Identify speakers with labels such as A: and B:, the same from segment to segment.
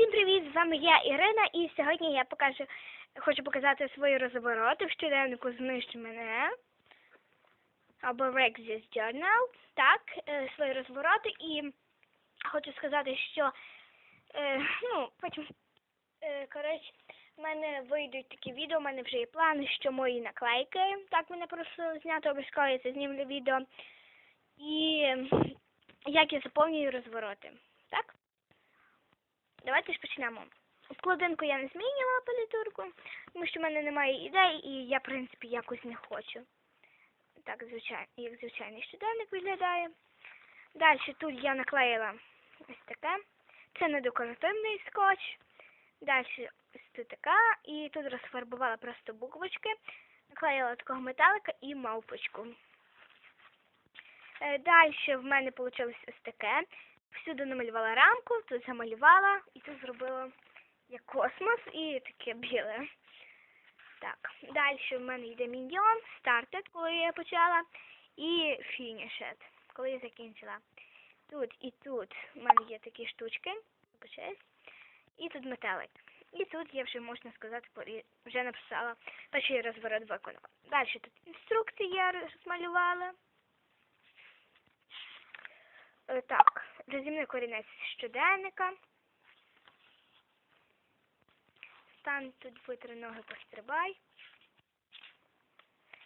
A: Всім привіт! З вами я Ірина, і сьогодні я покажу, хочу показати свої розвороти в щоденнику «Знищ мене або Rexis Journal. Так, е, свої розвороти. І хочу сказати, що е, ну, потім, е, коротше, в мене вийдуть такі відео, в мене вже є плани, що мої наклейки. Так мене просили зняти, обов'язково я це знімлю відео. І як я заповнюю розвороти. Так? Давайте ж почнемо. Вкладинку я не змінювала палітурку, тому що в мене немає ідей і я, в принципі, якось не хочу. Так, звичайно, як звичайний щоденник виглядає. Далі тут я наклеїла ось таке. Це не декоративний скотч. Далі ось тут така. І тут розфарбувала просто буквочки. Наклеїла такого металика і мавпочку. Далі в мене вийшло ось таке. Всюди намалювала рамку, тут замалювала і тут зробила як космос і таке біле. Так, далі в мене йде міньйон, стартед, коли я почала, і фінішет, коли я закінчила. Тут і тут в мене є такі штучки, і тут метелик. І тут я вже, можна сказати, вже написала перший розворот виконала. Далі тут інструкції я розмалювала. Е, Так, розімний корінець щоденника. Стань тут витри ноги, пострибай.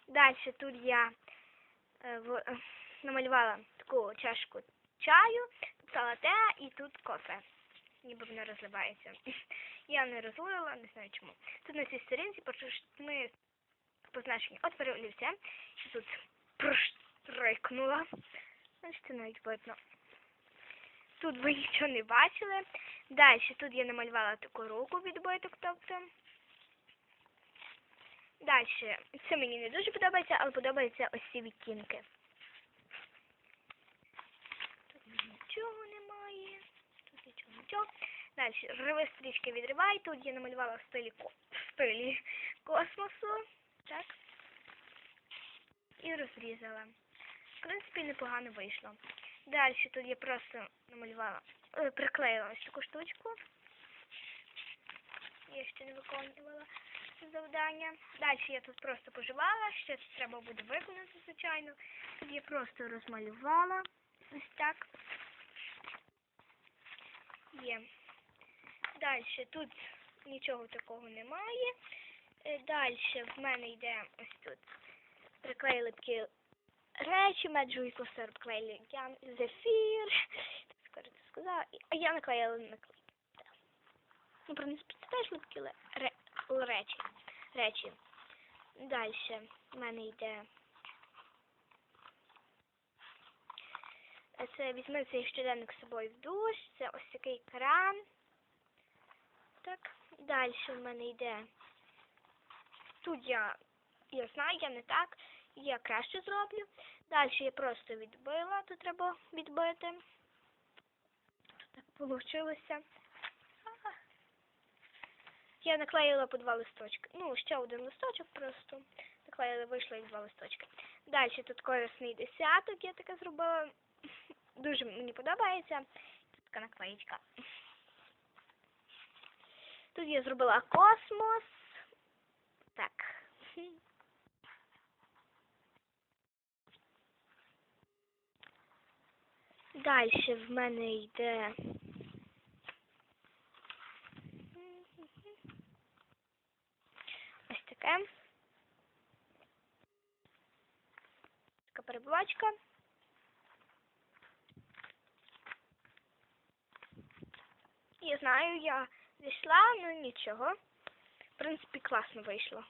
A: Далі тут я е, в, е, намалювала таку чашку чаю, написала те і тут кофе. Ніби воно розливається. Я не розлила, не знаю чому. Тут на цій сторінці ми позначені отвори олівця. Тут проштрикнула. Значить, навіть видно. Тут ви нічого не бачили. Далі тут я намалювала таку руку відбиток, тобто. Далі. Це мені не дуже подобається, але подобаються ось ці відтінки. Тут нічого немає. Тут нічого, нічого. Далі. Рви стрічки відривай. Тут я намалювала в стилі, ко- стилі космосу. Так. І розрізала. В принципі, непогано вийшло. Далі тут я просто намалювала, е, приклеїла ось таку штучку. Я ще не виконувала завдання. Далі я тут просто поживала, ще треба буде виконати, звичайно. Тут я просто розмалювала. Ось так. Є. Далі тут нічого такого немає. Далі в мене йде ось тут. Приклеїли такі речі, меджу і класер обклеїли зефір. Сказала. А я наклеїла наклейки. Ну, принципі, це такі речі. речі. Далі в мене йде. Це візьми цей щоденник з собою в душ. Це ось такий кран. Так. Далі в мене йде. Тут я, я знаю, я не так. Я краще зроблю. Далі я просто відбила, тут треба відбити. Так получилося. Я наклеїла по два листочки. Ну, ще один листочок просто. Наклеїла, вийшло і два листочки. Далі тут корисний десяток, я таке зробила. Дуже мені подобається. Тут така наклеїчка. Тут я зробила космос. Так. Далі в мене йде. Ось таке. Така перебувачка. Я знаю, я зійшла, ну нічого. В принципі, класно вийшло.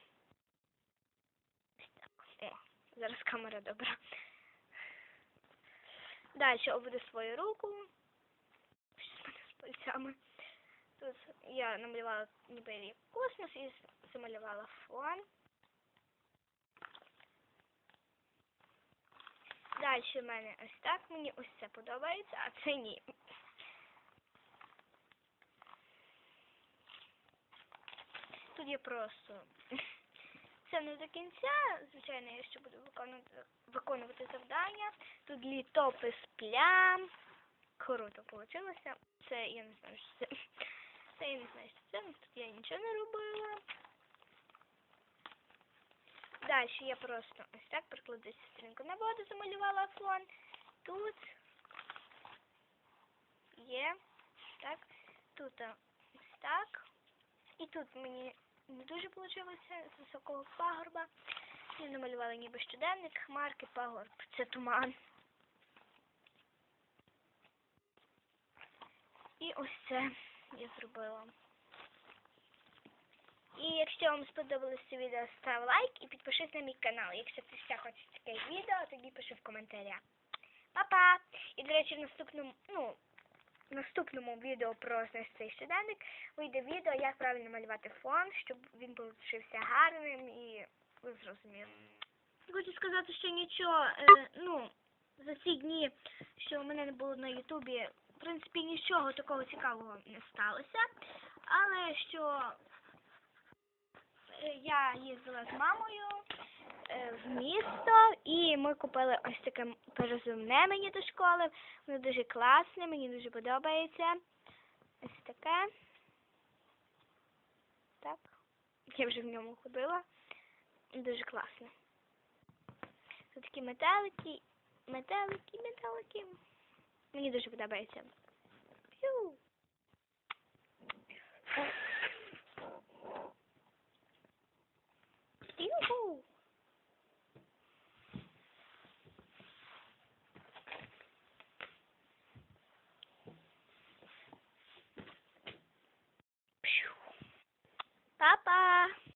A: Ось так. О, зараз камера добра. Далі обведу свою руку. З пальцями. Тут я намалювала ніби космос і замалювала фон. Далі в мене ось так. Мені ось це подобається, а це ні. Тут я просто. Це не до кінця. Звичайно, я ще буду виконувати, виконувати завдання. Тут літопис плям. Круто вийшло. Це я не знаю, що це. Це я не знаю, що це. Тут я нічого не робила. Далі я просто ось так прикладу сестринку на воду, замалювала фон. Тут є. Так. Тут ось так. І тут мені не дуже вийшло з високого пагорба. Я намалювала ніби щоденник, хмарки, пагорб. Це туман. І ось це я зробила. І якщо вам сподобалось це відео, став лайк і підпишись на мій канал. Якщо ти ще хочеш таке відео, тоді пиши в коментарях. Па-па! І, до речі, в наступному, ну, в наступному відео про цей щоденник вийде відео, як правильно малювати фон, щоб він получився гарним і ви зрозуміли. Хочу сказати, що нічого, е, ну, за ці дні, що у мене не було на Ютубі, в принципі, нічого такого цікавого не сталося. Але що я їздила з мамою е, в місто, і ми купили ось таке перезумне мені до школи. Воно дуже класне, мені дуже подобається. Ось таке. Так. Я вже в ньому ходила. Дуже класно. Тут такі метелики, метелики, метелики. Мені дуже подобається. П'ю.